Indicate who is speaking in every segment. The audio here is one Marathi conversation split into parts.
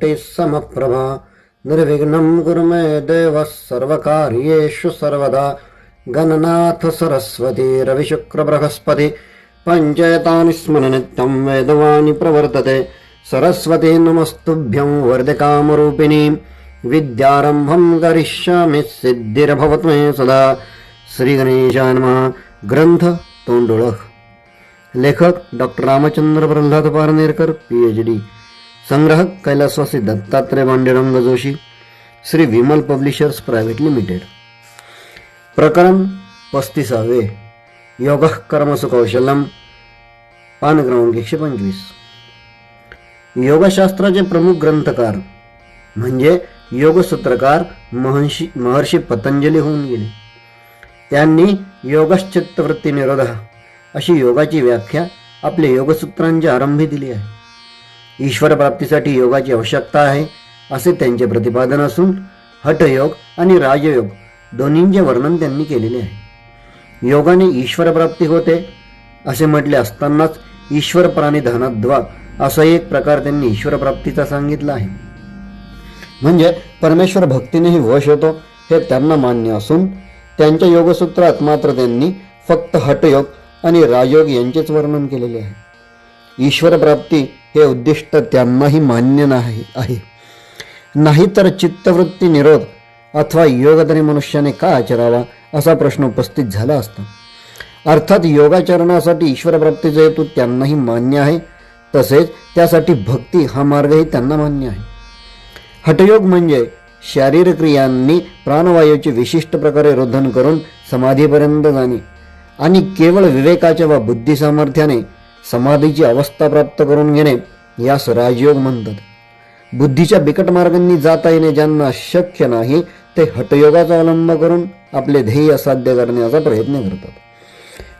Speaker 1: ते समप्रभा। निर्विघ्नं कुरु मे देवः सर्वकार्येषु सर्वदा। गणनाथ सरस्वती रविशुक्रबृहस्पति पञ्चेतानि स्मरनित्यं वेदवाणि प्रवर्तते। सरस्वती नमस्तुभ्यं वरदकामरूपिणी विद्यारम्भं करिष्यामि सिद्धिर्भवतु मे सदा। श्रीगणेशाय नमः। ग्रंथ तोंडोळख लेखक doctor Ramchandra Pralhad Parnerkar P H D संग्राहक कैलासवासी Dattatray Pandurang Joshi Shri Vimal publishers private limited. प्रकरण पस्तीसावे. योग कर्मसुकौशलम पान क्रमांक एकशे पंचवीस. योगशास्त्राचे प्रमुख ग्रंथकार म्हणजे योगसूत्रकार महर्षी महर्षी पतंजली होऊन गेले. त्यांनी योगश्चित्तवृत्ती निरोध अशी योगाची व्याख्या आपल्या योगसूत्रांच्या आरंभी दिली आहे. ईश्वर प्राप्तीसाठी योगाची आवश्यकता आहे असे त्यांचे प्रतिपादन असून हटयोग आणि राजयोग दोन्हींचे वर्णन त्यांनी केलेले आहे. योगाने ईश्वर प्राप्ती होते असे म्हटले असतानाच ईश्वर प्राणी धनद्वा असा एक प्रकार त्यांनी ईश्वर प्राप्तीचा सांगितला आहे. म्हणजे परमेश्वर भक्तीनेही वश होतो हे त्यांना मान्य असून त्यांच्या योगसूत्रात मात्र त्यांनी फक्त हठयोग आणि राजयोग यांचेच वर्णन केलेले आहे. ईश्वर प्राप्ती हे उद्दिष्ट त्यांनाही मान्य नाही आहे. नाहीतर चित्तवृत्ती निरोध अथवा योगधरी मनुष्याने का आचरावा असा प्रश्न उपस्थित झाला असता. अर्थात योगाचरणासाठी ईश्वरप्राप्तीचा हेतू त्यांनाही मान्य आहे तसेच त्यासाठी भक्ती हा मार्गही त्यांना मान्य आहे. हठयोग म्हणजे शारीरिक क्रियांनी प्राणवायूचे विशिष्ट प्रकारे रोधन करून समाधीपर्यंत जाणे आणि केवळ विवेकाच्या व बुद्धी सामर्थ्याने समाधीची अवस्था प्राप्त करून घेणे यास राजयोग म्हणतात. बुद्धीच्या बिकट मार्गांनी जाता येणे ज्यांना शक्य नाही ते हटयोगाचा अवलंब करून आपले ध्येय साध्य करण्याचा प्रयत्न करतात.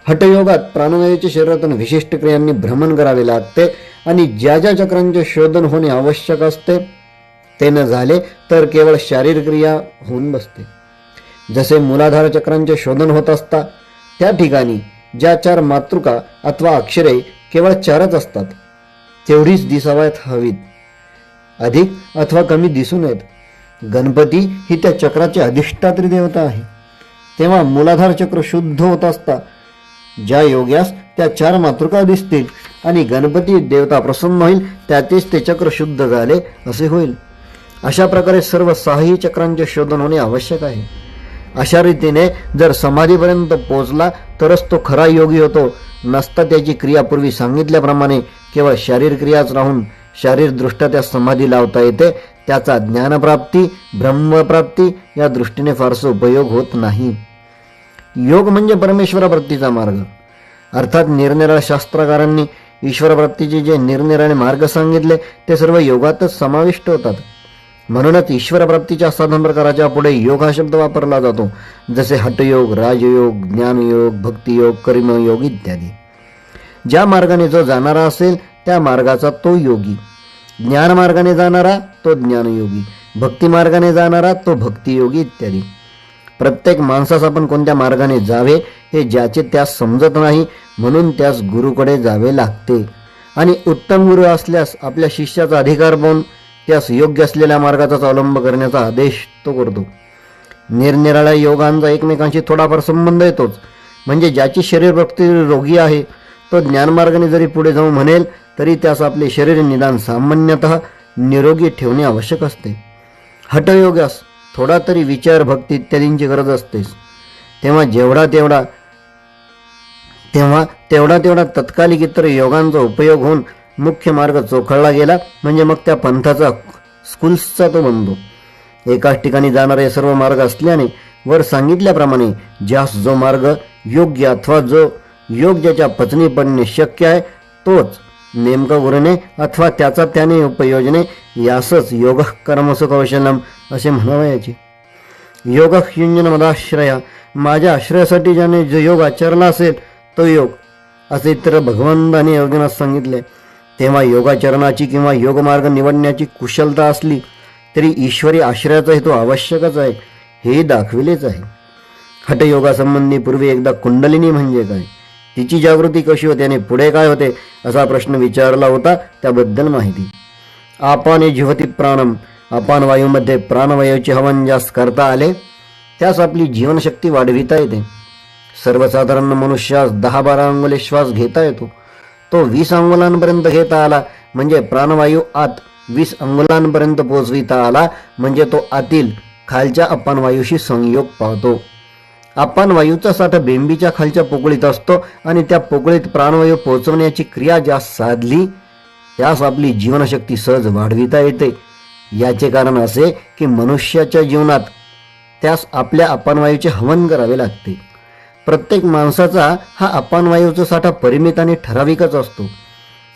Speaker 1: हटयोगात प्राणवायूच्या शरीरातून विशिष्ट क्रियांनी भ्रमण करावे लागते आणि ज्या ज्या चक्रांचे शोधन होणे आवश्यक असते ते न झाले तर केवळ शारीरिक क्रिया होऊन बसते. जसे मूलाधार चक्रांचे शोधन होत असता त्या ठिकाणी ज्या चार मातृका अथवा अक्षरे केवळ चारच असतात. तेवढीच दिसावायत हवीत. अधिक अथवा कमी दिसू नयेत. गणपती ही त्या चक्राची अधिष्ठात्री देवता आहे. तेव्हा मूलाधार चक्र शुद्ध होत असता ज्या योग्यास त्या चार मातृका दिसतील आणि गणपती देवता प्रसन्न होईल त्यातच ते चक्र शुद्ध झाले असे होईल. अशा प्रकारे सर्व सहाही चक्रांचे शोधन होणे आवश्यक आहे. अशा रीतीने जर समाधीपर्यंत पोहोचला तरच तो खरा योगी होतो. नसता त्याची क्रियापूर्वी सांगितल्याप्रमाणे केवळ शारीरक्रियाच राहून शारीरदृष्ट्या त्या समाधी लावता येते. त्याचा ज्ञानप्राप्ती ब्रह्मप्राप्ती या दृष्टीने फारसा उपयोग होत नाही. योग म्हणजे परमेश्वराप्राप्तीचा मार्ग. अर्थात निरनिराळ्या शास्त्रकारांनी ईश्वरप्राप्तीचे जे निरनिराळे मार्ग सांगितले ते सर्व योगातच समाविष्ट होतात. म्हणूनच ईश्वरप्राप्तीच्या साधन प्रकाराच्या पुढे योग हा शब्द वापरला जातो जसे हटयोग राजयोग ज्ञानयोग भक्तियोग कर्मयोग इत्यादी. ज्या मार्गाने जो जाणारा असेल त्या मार्गाचा तो योगी. ज्ञान मार्गाने जाणारा तो ज्ञानयोगी. भक्ती मार्गाने जाणारा तो भक्तियोगी इत्यादी. प्रत्येक माणसास आपण कोणत्या मार्गाने जावे हे ज्याचे त्यास समजत नाही म्हणून त्यास गुरुकडे जावे लागते. आणि उत्तम गुरु असल्यास आपल्या शिष्याचा अधिकार पाहून त्यास योग्य असलेल्या मार्गाचाच अवलंब करण्याचा आदेश तो करतो. निरनिराळ्या योगांचा एकमेकांशी थोडाफार संबंध येतोच. म्हणजे ज्याची शरीर भक्ती रोगी आहे तो ज्ञानमार्गाने जरी पुढे जाऊन म्हणेल तरी त्यास आपले शरीर निदान सामान्यतः निरोगी ठेवणे आवश्यक असते. हटयोगास थोडा तरी विचार भक्ती इत्यादींची गरज असतेच. तेव्हा जेवढा तेवढा तेव्हा तेवढा तेवढा तत्कालिक इतर योगांचा उपयोग होऊन मुख्य मार्ग चोखळला गेला. म्हणजे मग त्या पंथाचा स्कूल्सचा तो बनतो एकाच ठिकाणी जाणारे सर्व मार्ग असल्याने वर सांगितल्याप्रमाणे ज्यास जो मार्ग योग्य अथवा जो योग ज्याच्या पचनी पडणे शक्य आहे तोच नेमका उरणे अथवा त्याचा त्याने उपयोजने यासच योग कर्मस कौशलम असे म्हणावयाचे योग युंजन मदाश्रया माझ्या आश्रयासाठी ज्याने जो योग आचरला असेल तो योग. असे इतर भगवंताने अर्जुनास सांगितले. तेव्हा योगाचरणाची किंवा योगमार्ग निवडण्याची कुशलता असली तरी ईश्वरी आश्रयाचा हेतू आवश्यकच आहे हे दाखविलेच आहे. हटयोगासंबंधी पूर्वी एकदा कुंडलिनी म्हणजे काय? तिची जागृती कशी होते आणि पुढे काय होते असा प्रश्न विचारला होता त्याबद्दल माहिती. आपण जीवती प्राणम अपान वायूमध्ये प्राणवायूचे हवन जास्त करता आले त्यास आपली जीवनशक्ती वाढविता येते. सर्वसाधारण मनुष्यास दहा बारा अंगुले श्वास घेता येतो. तो वीस अंगुलांपर्यंत घेता आला. म्हणजे प्राणवायू आत वीस अंगुलांपर्यंत पोचविता आला. म्हणजे तो आतील खालच्या अपान वायूशी संयोग पावतो अपान वायूचा साठा बेंबीच्या खालच्या पोकळीत असतो आणि त्या पोकळीत प्राणवायू पोहोचवण्याची क्रिया ज्यास साधली त्यास आपली जीवनशक्ती सहज वाढविता येते. याचे कारण असे की मनुष्याच्या जीवनात त्यास आपल्या अपानवायूचे हवन करावे लागते. प्रत्येक माणसाचा हा अपानवायूचा साठा परिमित आणि ठराविकच असतो.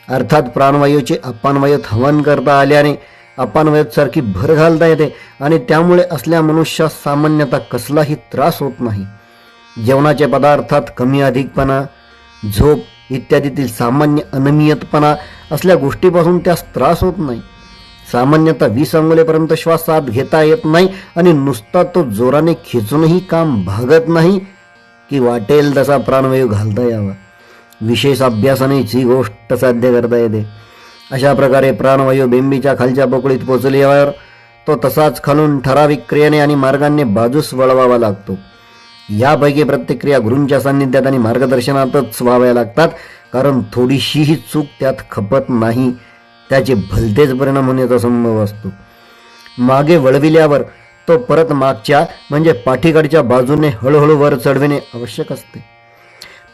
Speaker 1: अर्थात प्राणवायूचे अपानवायूत हवन करता आल्याने अपानवायूत सारखी भर घालता येते आणि त्यामुळे असल्या मनुष्यास सामान्यतः कसलाही त्रास होत नाही. जेवणाचे पदार्थात कमी अधिकपणा झोप इत्यादीतील सामान्य अनियमितपणा असल्या गोष्टीपासून त्यास त्रास होत नाही. सामान्यतः वीस अंगुलेपर्यंत श्वास आत घेता येत नाही आणि नुसता तो जोराने खेचूनही काम भागत नाही. की वाटेल तसा प्राणवायू घालता यावा. विशेष अभ्यासानेच ही गोष्ट साध्य करता येते. अशा प्रकारे प्राणवायू बेंबीच्या खालच्या पोकळीत पोचल्यावर तो तसाच खालून ठराविक क्रियेने आणि मार्गाने बाजूस वळवावा लागतो. यापैकी प्रत्येक क्रिया गुरूंच्या सान्निध्यात आणि मार्गदर्शनातच व्हाव्या लागतात कारण थोडीशीही चूक त्यात खपत नाही त्याचे भलतेच परिणाम होण्याचा संभव असतो. मागे वळविल्यावर तो परत मागच्या म्हणजे पाठीकडच्या बाजूने हळूहळू वर चढविणे आवश्यक असते.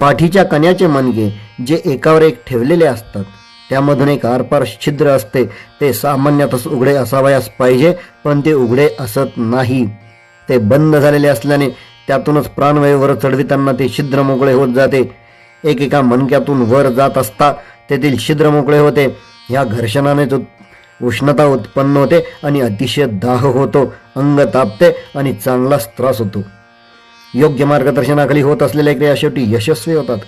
Speaker 1: पाठीच्या कण्याचे मनगे जे एकावर एक ठेवलेले असतात त्यामधून एक आरपार छिद्र असते ते सामान्यतः उघडे असावयास पाहिजे पण ते उघडे असत नाही. ते बंद झालेले असल्याने त्यातूनच प्राणवायूवर चढविताना ते छिद्र मोकळे होत जाते. एकेका मनक्यातून वर जात असता तेथील छिद्र मोकळे होते. ह्या घर्षणानेच उष्णता उत्पन्न होते आणि अतिशय दाह होतो अंग तापते आणि चांगलाच त्रास होतो. योग्य मार्गदर्शनाखाली होत असलेल्या क्रिया शेवटी यशस्वी होतात.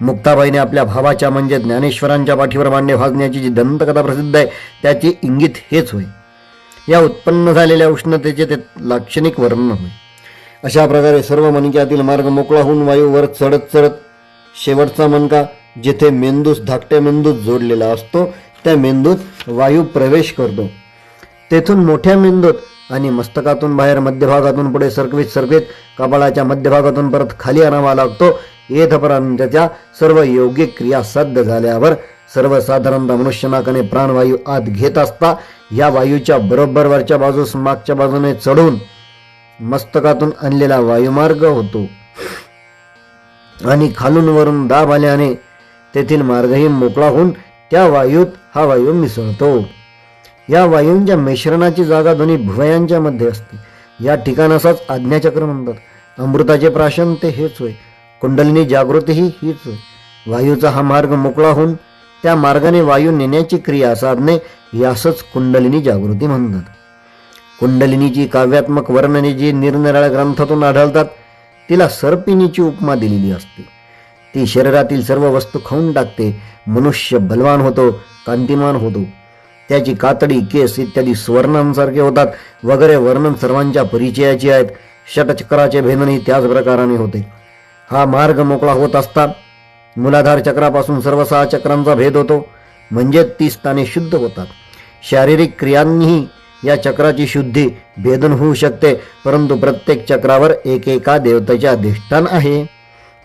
Speaker 1: मुक्ताबाईने आपल्या भावाच्या म्हणजे ज्ञानेश्वरांच्या पाठीवर मांडे भाजण्याची जी दंतकथा प्रसिद्ध आहे त्याचे इंगित हेच होय. या उत्पन्न झालेल्या उष्णतेचे ते लाक्षणिक वर्णन होय. अशा प्रकारे सर्व मणक्यातील मार्ग मोकळा होऊन वायूवर चढत चढत शेवटचा मणका जेथे मेंदूस धाकट्या मेंदूस जोडलेला असतो त्या मेंदूत वायू प्रवेश करतो. तेथून मोठ्या मेंदूत आणि मस्तकातून बाहेर मध्यभागातून पुढे सरकवीत सरकवीत कपाळाच्या मध्यभागातून परत खाली आणावा लागतो. येथपर्यंतच्या सर्व योग्य क्रिया साध्य झाल्यावर सर्वसाधारणतः मनुष्यनाकाने प्राणवायू आत घेत असता या वायूच्या बरोबरवरच्या बाजूस मागच्या बाजूने चढून मस्तकातून आणलेला वायुमार्ग होतो. आणि खालून वरून दाब आल्याने तेथील मार्गही मोकळा होऊन त्या वायूत हा वायू मिसळतो. या वायूंच्या मिश्रणाची जागा दोन्ही भुवयांच्या मध्ये असते. या ठिकाणाचाच आज्ञाचक्र म्हणतात. अमृताचे प्राशन ते हेच होय. कुंडलिनी जागृतीही हीच होय. वायूचा हा मार्ग मोकळा होऊन त्या मार्गाने वायू नेण्याची क्रिया साधणे यासच कुंडलिनी जागृती म्हणतात. कुंडलिनीची काव्यात्मक वर्णने जी निरनिराळ्या ग्रंथातून आढळतात तिला सर्पिणीची उपमा दिलेली असते. ती शरीरातील सर्व वस्तू खाऊन टाकते. मनुष्य बलवान होतो कांतिमान होतो. त्याची कातडी केस इत्यादी सुवर्णांसारखे होतात. वगैरे वर्णन सर्वांच्या परिचयाची आहेत. षटचक्राचे भेदनही त्याच प्रकाराने होते. हा मार्ग मोकळा होत असता मूलाधार चक्रापासून सर्व सहा चक्रांचा भेद होतो. म्हणजे ती स्थाने शुद्ध होतात. शारीरिक क्रियांनीही या चक्राची शुद्धी भेदन होऊ शकते. परंतु प्रत्येक चक्रावर एकेका देवतेचे अधिष्ठान आहे.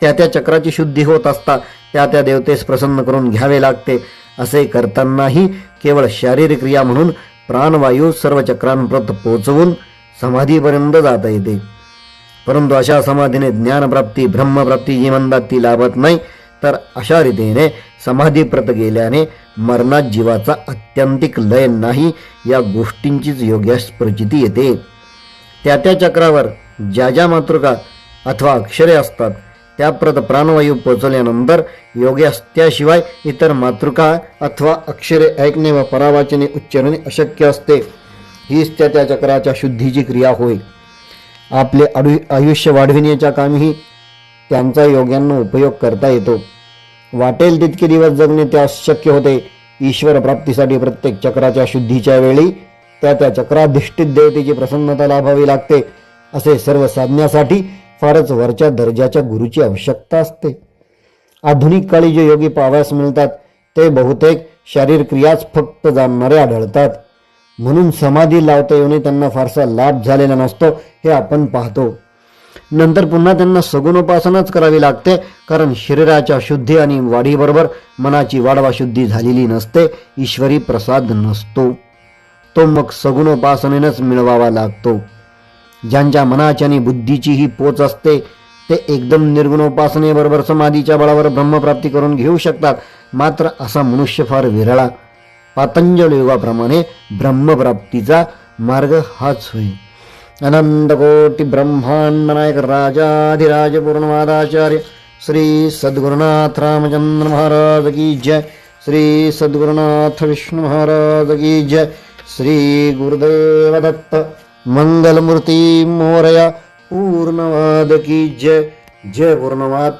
Speaker 1: त्या त्या चक्राची शुद्धी होत असता त्या त्या देवतेस प्रसन्न करून घ्यावे लागते. असे करतानाही केवळ शारीरिक क्रिया म्हणून प्राणवायू सर्व चक्रांप्रत पोचवून समाधीपर्यंत जाता येते. परंतु अशा समाधीने ज्ञानप्राप्ती ब्रह्मप्राप्ती जी म्हणतात ती लाभत नाही. तर अशा रीतीने समाधीप्रत गेल्याने मरणात जीवाचा अत्यंतिक लय नाही या गोष्टींचीच योग्यास प्रचिती येते. त्या त्या चक्रावर ज्या ज्या मातृका अथवा अक्षरे असतात त्याप्रत प्राणवायू पोचवल्यानंतर योग्यास त्याशिवाय इतर मातृका अथवा अक्षरे ऐकणे व परावाचने उच्चारणे अशक्य असते. हीच त्या त्या चक्राच्या शुद्धीची क्रिया होय. आपले आयु आयुष्य वाढविण्याच्या कामीही त्यांचा योग्यांना उपयोग करता येतो. वाटेल तितके दिवस जगणे त्यास शक्य होते. ईश्वर प्राप्तीसाठी प्रत्येक चक्राच्या शुद्धीच्या वेळी त्या त्या चक्राधिष्ठित देवतेची प्रसन्नता लाभावी लागते. असे सर्व साधण्यासाठी फारच वरच्या दर्जाच्या गुरुची आवश्यकता असते. आधुनिक काळी जे योगी पाहावयास मिळतात ते बहुतेक शारीर क्रियाच फक्त जाणणारे आढळतात. म्हणून समाधी लावता येऊन त्यांना फारसा लाभ झालेला नसतो हे आपण पाहतो. नंतर पुन्हा त्यांना सगुणोपासनाच करावी लागते कारण शरीराच्या शुद्धी आणि वाढीबरोबर मनाची वाढवा शुद्धी झालेली नसते ईश्वरी प्रसाद नसतो. तो मग सगुणोपासनेनंच मिळवावा लागतो. ज्यांच्या मनाची आणि बुद्धीची ही पोच असते ते एकदम निर्गुणोपासनेबरोबर समाधीच्या बळावर ब्रह्मप्राप्ती करून घेऊ शकतात. मात्र असा मनुष्य फार विरळा. पातंजल योगाप्रमाणे ब्रह्मप्राप्तीचा मार्ग हाच होय. अनंतकोटी ब्रह्मांड नायक राजाधिराज पूर्णवादाचार्य श्री सद्गुरुनाथ रामचंद्र महाराज की जय. श्री सद्गुरुनाथ विष्णु महाराज की जय. श्री गुरुदेव दत्त मंगलमूर्ती मोरया पूर्णवाद की जय जय पूर्णवाद.